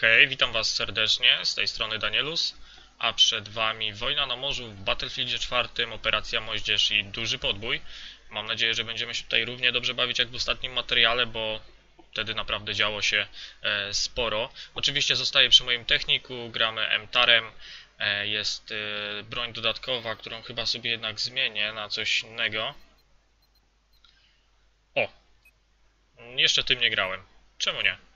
Hej, witam was serdecznie, z tej strony Danielus, a przed wami Wojna na morzu w Battlefieldzie 4, Operacja Moździerz i Duży Podbój. Mam nadzieję, że będziemy się tutaj równie dobrze bawić jak w ostatnim materiale, bo wtedy naprawdę działo się e, sporo. Oczywiście zostaję przy moim techniku, gramy M-Tarem, e, jest e, broń dodatkowa, którą chyba sobie jednak zmienię na coś innego. O! Jeszcze tym nie grałem. Czemu nie?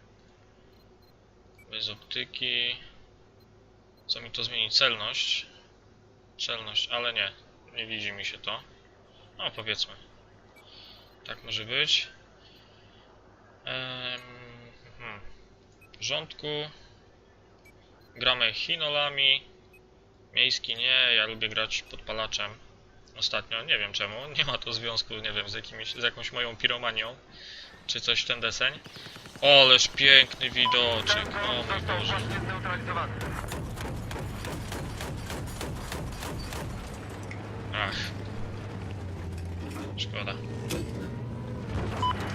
Bez optyki. Co mi to zmieni? Celność. Celność, ale nie. Nie widzi mi się to. No, powiedzmy. Tak może być. Ehm, hmm. W porządku. Gramy chinolami. Miejski nie, ja lubię grać podpalaczem. Ostatnio, nie wiem czemu, nie ma to związku, nie wiem, z, jakimiś, z jakąś moją piromanią, czy coś w ten deseń. O, ależ piękny widoczek, o mój Boże. Ach. Szkoda.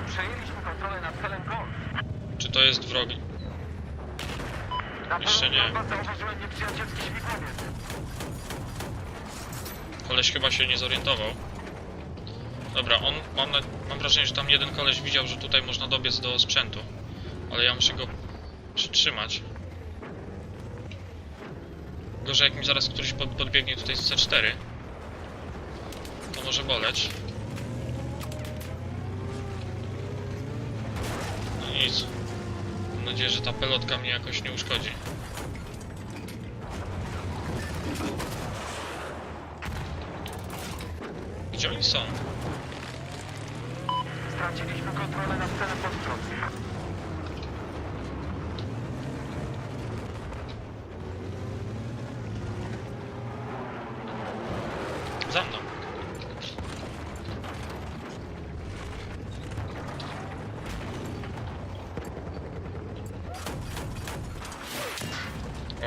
Przejęliśmy kontrolę nad celem Golf. Czy to jest wrogi? Na Jeszcze nie. Koleś chyba się nie zorientował. Dobra, on, mam, na, mam wrażenie, że tam jeden koleś widział, że tutaj można dobiec do sprzętu. Ale ja muszę go przytrzymać. Gorzej jak mi zaraz któryś pod, podbiegnie tutaj z C4. To może boleć. No nic. Mam nadzieję, że ta pelotka mnie jakoś nie uszkodzi. Gdzie oni są? Straciliśmy kontrolę nad celem po stronie. Za mną.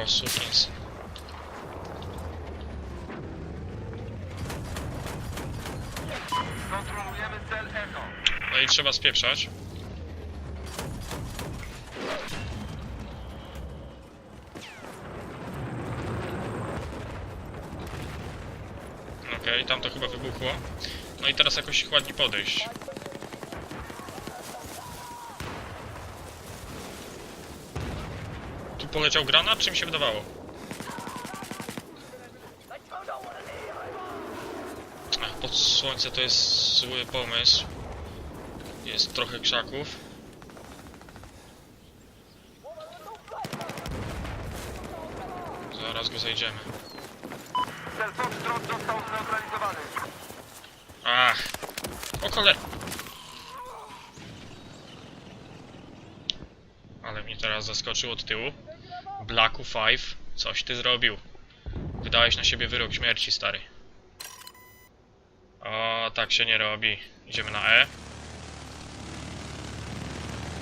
O, sukins. Kontrolujemy cel Echo. No i trzeba spieprzać. Okej, tam to chyba wybuchło. No i teraz jakoś ich ładnie podejść. Tu poleciał granat, czy mi się wydawało? Ach, pod słońce to jest zły pomysł. Jest trochę krzaków. Zaraz go zejdziemy. Cel Foxtrot został zneutralizowany. Ach! O kole... Ale mnie teraz zaskoczył od tyłu. Blacku 5, coś ty zrobił. Wydałeś na siebie wyrok śmierci, stary. O, tak się nie robi. Idziemy na E.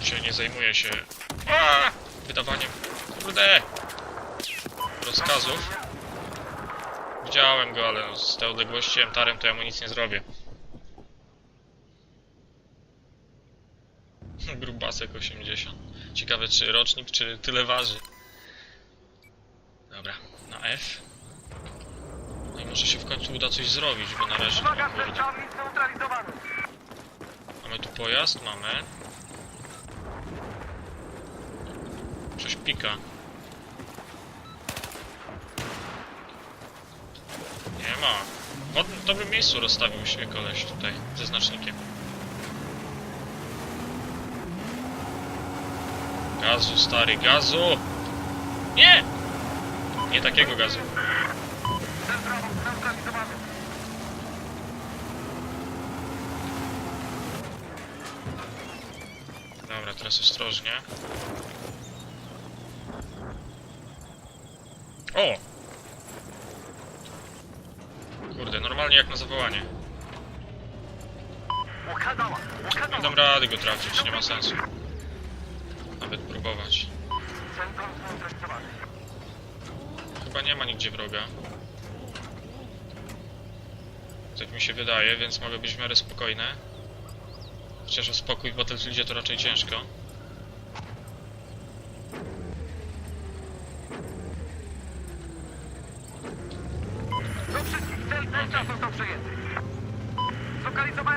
Się nie zajmuje się wydawaniem, kurde, rozkazów. Widziałem go, ale z tej odległości M-tarem to ja mu nic nie zrobię. Grubasek 80. Ciekawe czy rocznik, czy tyle waży. Dobra, na F. No i może się w końcu uda coś zrobić, bo na razie... Mamy tu pojazd? Mamy. Coś pika. Nie ma. W dobrym miejscu rozstawił się koleś tutaj, ze znacznikiem. Gazu, stary, gazu! Nie! Nie takiego gazu. Dobra, teraz ostrożnie. O! Kurde, normalnie jak na zawołanie. Nie dam rady go trafić, nie ma sensu. Nawet próbować. Chyba nie ma nigdzie wroga. Tak mi się wydaje, więc mogę być w miarę spokojne. Chociaż o spokój w Battlefieldzie to raczej ciężko.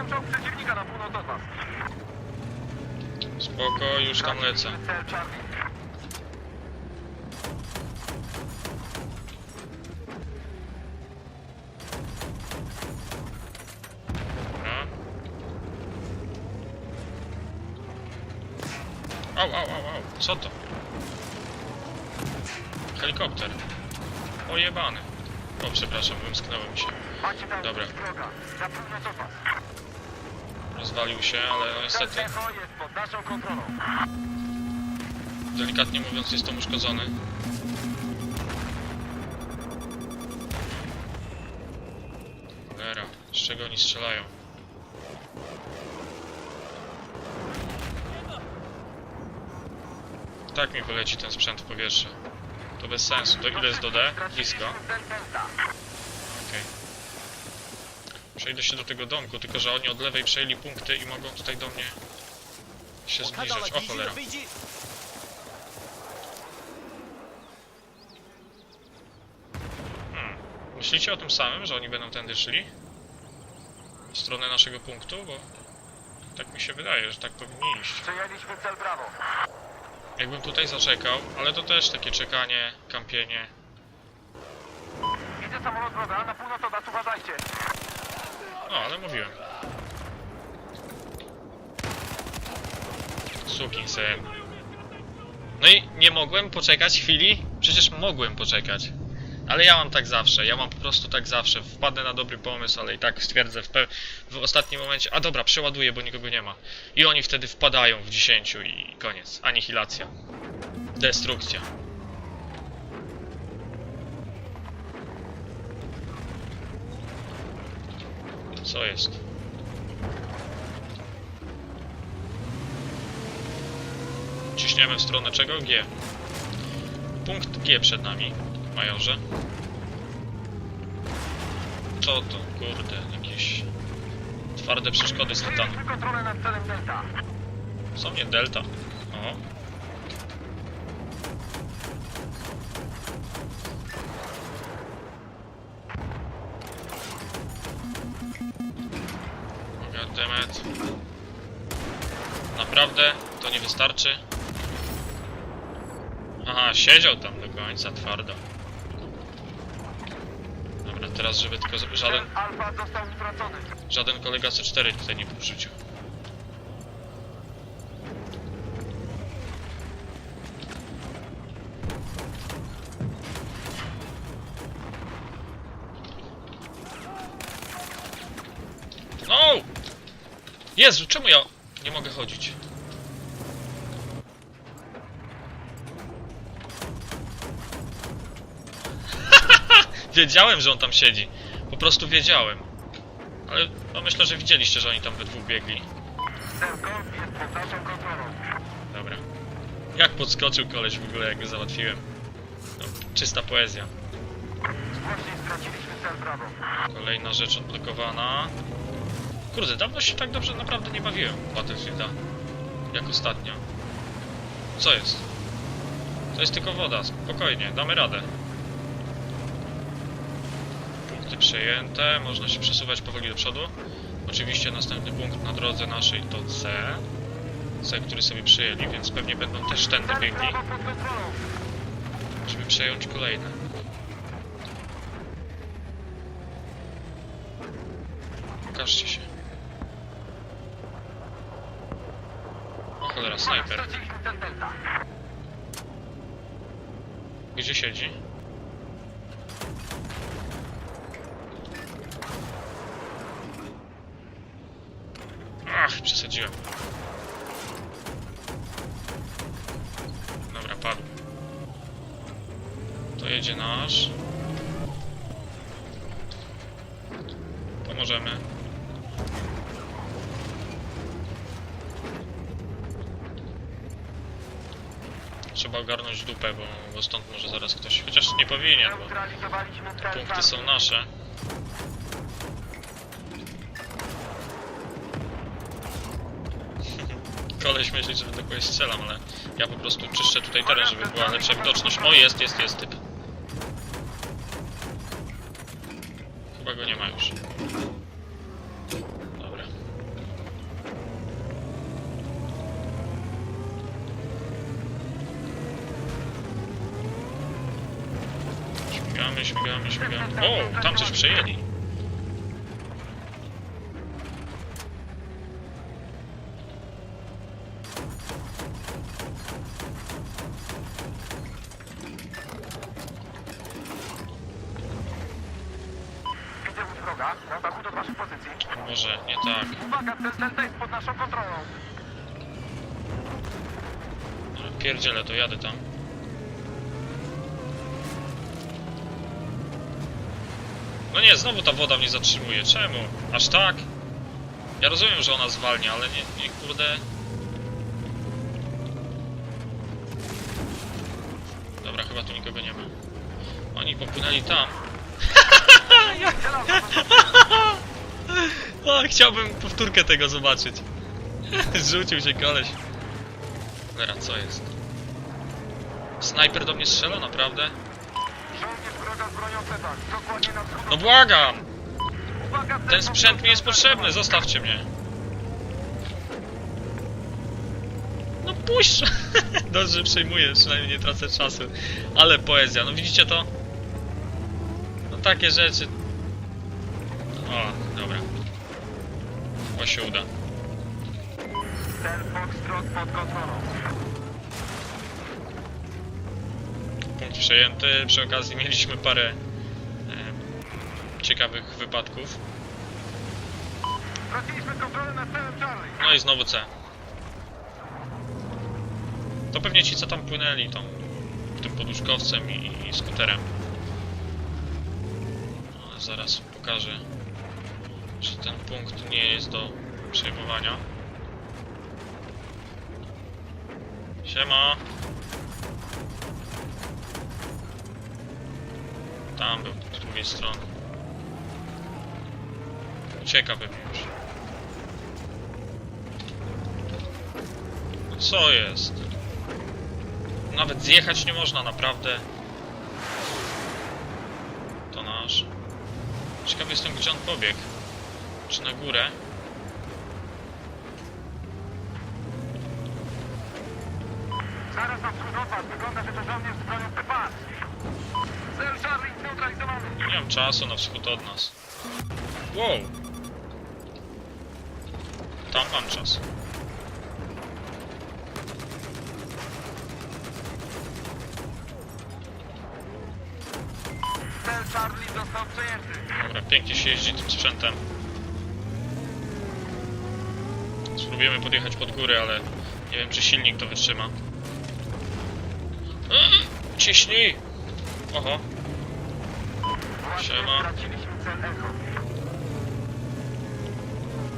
Dostrzegam czołg przeciwnika na północ od was. Spoko, już tam lecę. Dobra. Au, au, au, au. Co to? Helikopter. Ojebany. O, przepraszam, wymsknęło mi się. Dobra. wroga. Na północ od was. Rozwalił się, ale niestety, delikatnie mówiąc, jest on uszkodzony. Cholera, z czego oni strzelają? Tak mi poleci ten sprzęt w powietrze. To bez sensu. To ile jest do D? Blisko. Cel Delta. Okej. Przejdę się do tego domku, tylko że oni od lewej przejęli punkty i mogą tutaj do mnie się zbliżać. O cholera. Hmm. Myślicie o tym samym, że oni będą tędy szli? W stronę naszego punktu, bo tak mi się wydaje, że tak powinni iść. Przejęliśmy cel brawo. Jakbym tutaj zaczekał, ale to też takie czekanie, kampienie. Widzę samolot wroga, na północ od nas uważajcie. No, ale mówiłem. Sukin sen. No i nie mogłem poczekać chwili? Przecież mogłem poczekać. Ale ja mam tak zawsze, ja mam po prostu tak zawsze. Wpadnę na dobry pomysł, ale i tak stwierdzę w, w ostatnim momencie, a dobra, przeładuję, bo nikogo nie ma. I oni wtedy wpadają w 10 i koniec. Anihilacja. Destrukcja. Co jest? Ciśniemy w stronę czego? G. Punkt G przed nami, majorze. Co to, kurde, jakieś twarde przeszkody z tytanu. Co mnie delta? O. Naprawdę? To nie wystarczy? Aha, siedział tam do końca twardo. Dobra, teraz żeby tylko żaden, Cel Alfa został stracony. żaden kolega C4 tutaj nie porzucił. No! Jezu, czemu ja nie mogę chodzić? wiedziałem, że on tam siedzi. Po prostu wiedziałem. Ale no myślę, że widzieliście, że oni tam we dwóch biegli. Dobra. Jak podskoczył koleś w ogóle, jak go załatwiłem. No, czysta poezja. Kolejna rzecz odblokowana. Kurde, dawno się tak dobrze naprawdę nie bawiłem w Battlefielda. Jak ostatnio. Co jest? To jest tylko woda, spokojnie, damy radę. Punkty przejęte, można się przesuwać powoli do przodu. Oczywiście następny punkt na drodze naszej to C. C, który sobie przyjęli, więc pewnie będą też tędy biegli, żeby przejąć kolejne. Pokażcie się. O cholera, snajper. Gdzie siedzi? Ach, przesadziłem. Dobra, padł. To jedzie nasz. Pomożemy. Trzeba ogarnąć dupę, bo, bo stąd może zaraz ktoś... Chociaż nie powinien, bo cel punkty są nasze. Koleś myśli, że do kogoś strzelam, ale ja po prostu czyszczę tutaj teren, żeby była lepsza widoczność. O, jest, jest, jest typ. Chyba go nie ma już. Śmigamy, śmigamy. O, tam coś przejęli. Może nie tak. Uwaga, delta jest pod naszą kontrolą. Pierdziele, to jadę tam. No nie, znowu ta woda mnie zatrzymuje. Czemu? Aż tak? Ja rozumiem, że ona zwalnia, ale nie, nie kurde. Dobra, chyba tu nikogo nie ma. Oni popłynęli tam. O, chciałbym powtórkę tego zobaczyć. Rzucił się koleś. Cholera, co jest? Snajper do mnie strzela, naprawdę? No błagam! Ten sprzęt mi jest potrzebny, zostawcie mnie. No puść! Dobrze, że przejmuję, przynajmniej nie tracę czasu. Ale poezja, no widzicie to? No takie rzeczy. O, dobra. O się uda. Cel Foxtrot pod kontrolą. Punkt przejęty. Przy okazji mieliśmy parę e, ciekawych wypadków. No i znowu C. To pewnie ci, co tam płynęli, tą, tym poduszkowcem i, i skuterem. No, zaraz pokażę, że ten punkt nie jest do przejmowania. Siema! Tam był, z drugiej strony. Ucieka pewnie już. Co jest? Nawet zjechać nie można, naprawdę. To nasz. Ciekawy jestem, gdzie on pobiegł. Czy na górę? Zaraz na wschód od was. Wygląda, że to żołnierz w plecach. Cel Charlie zneutralizowany. Nie mam czasu na wschód od nas. Wow! Tam mam czas. Cel Charlie został przejęty. Dobra, pięknie się jeździ tym sprzętem. Spróbujemy podjechać pod górę, ale nie wiem, czy silnik to wytrzyma. Ciśnij! Oho, Siema.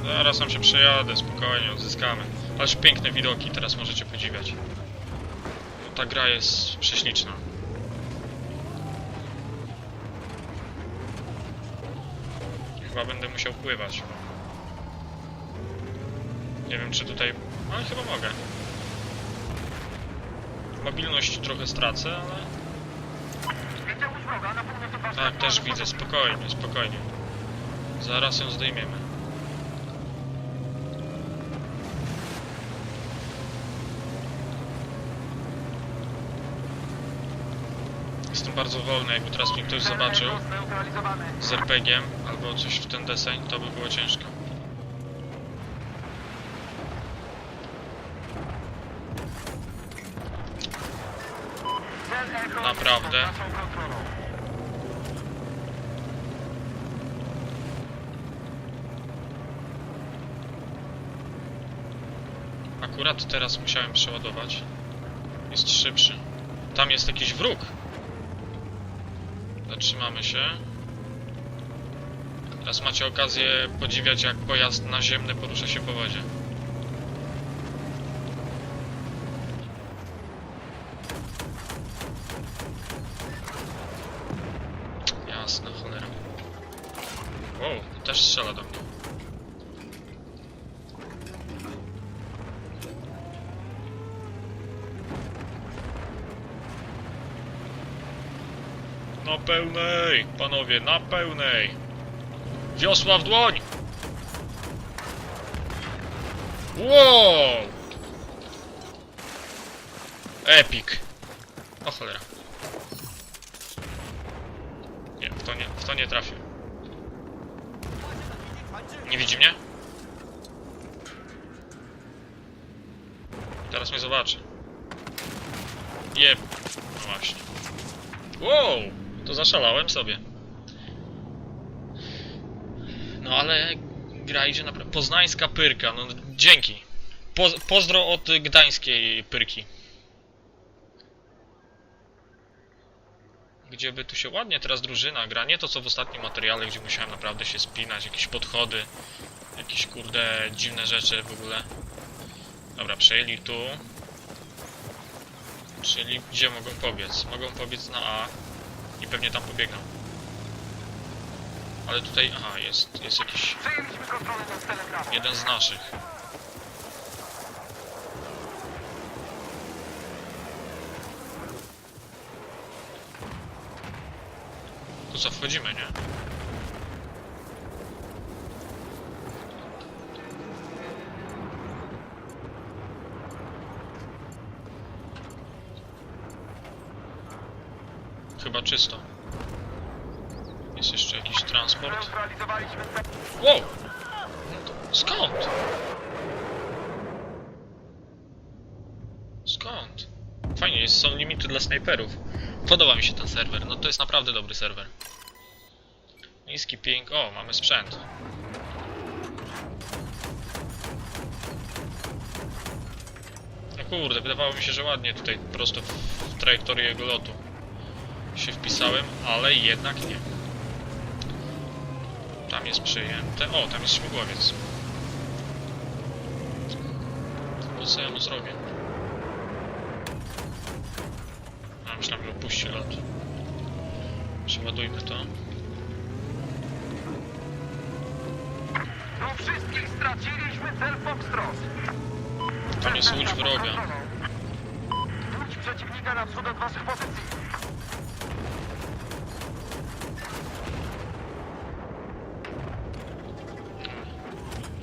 zaraz tam się przejadę, spokojnie, odzyskamy. Ależ piękne widoki, teraz możecie podziwiać. No, ta gra jest prześliczna. Chyba będę musiał pływać. Nie wiem, czy tutaj... Ale chyba mogę. Mobilność trochę stracę, ale... Tak, też widzę, spokojnie, spokojnie. Zaraz ją zdejmiemy. Jestem bardzo wolny, jakby teraz mnie ktoś zobaczył z RPG-iem albo coś w ten deseń, to by było ciężko. Cel Echo Naprawdę? Akurat teraz musiałem przeładować. Jest szybszy. Tam jest jakiś wróg. Zatrzymamy się. Teraz macie okazję podziwiać, jak pojazd naziemny porusza się po wodzie. Jasna cholera. Wow, też strzela do mnie. Na pełnej, panowie, na pełnej. Wiosła w dłoń. Wow! Epic. O cholera. to nie, w to nie trafił. Nie widzi mnie? Teraz mnie zobaczy. Jeb. No właśnie. Wow! To zaszalałem sobie. No ale gra idzie naprawdę. Poznańska pyrka, no dzięki. Po, pozdro od gdańskiej pyrki. Gdzie by tu się ładnie teraz drużyna gra, nie to co w ostatnim materiale, gdzie musiałem naprawdę się spinać, jakieś podchody, jakieś kurde dziwne rzeczy w ogóle. Dobra, przejęli tu. Czyli gdzie mogą pobiec? Mogą pobiec na A i pewnie tam pobiegną. Ale tutaj, aha, jest, jest jakiś jeden z naszych. To co, wchodzimy, nie? Chyba czysto. Jest jeszcze jakiś transport. Wow! Skąd? Skąd? Fajnie, są limity dla snajperów. Podoba mi się ten serwer, no to jest naprawdę dobry serwer. Niski ping, o, mamy sprzęt. No kurde, wydawało mi się, że ładnie tutaj prosto w, trajektorię jego lotu się wpisałem, ale jednak nie. Tam jest przyjęte. O, tam jest śmigłowiec. Co ja mu zrobię? Myślałem, że opuści lot. Przeładujmy to. Tu wszystkich straciliśmy cel Foxtrot. Tam jest łódź wroga. Łódź przeciwnika na wschód od waszych pozycji.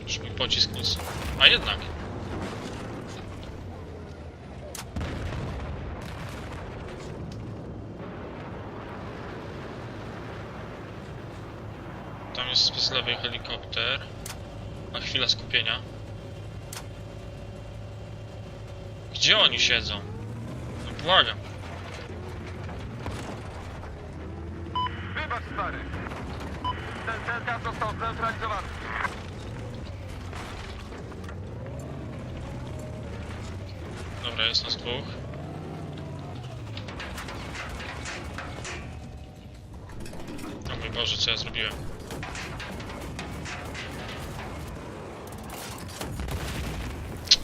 Już mój pocisk nic. A jednak. Tam jest z lewej helikopter. A chwila skupienia. Gdzie oni siedzą? No błagam. Wybacz stary. Ten cel gaz został zneutralizowany. Dobra, jest nas dwóch. O mój Boże, co ja zrobiłem?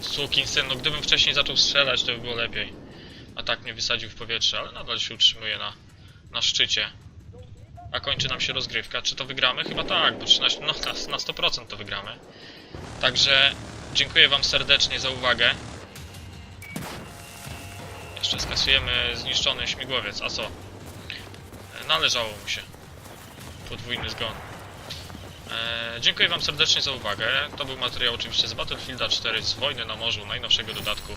Sukinsyn, no gdybym wcześniej zaczął strzelać, to by było lepiej. A tak mnie wysadził w powietrze, ale nadal się utrzymuje na, na szczycie. A kończy nam się rozgrywka. Czy to wygramy? Chyba tak, bo 13, no, na, na 100% to wygramy. Także dziękuję Wam serdecznie za uwagę. Jeszcze skasujemy zniszczony śmigłowiec, a co? Należało mu się. Podwójny zgon. E, dziękuję Wam serdecznie za uwagę. To był materiał oczywiście z Battlefielda 4 z Wojny na Morzu, najnowszego dodatku.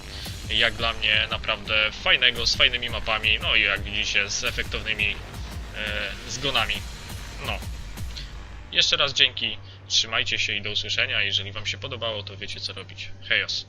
Jak dla mnie naprawdę fajnego, z fajnymi mapami, no i jak widzicie z efektownymi e, zgonami. No. Jeszcze raz dzięki, trzymajcie się i do usłyszenia. Jeżeli Wam się podobało, to wiecie co robić. Hejos.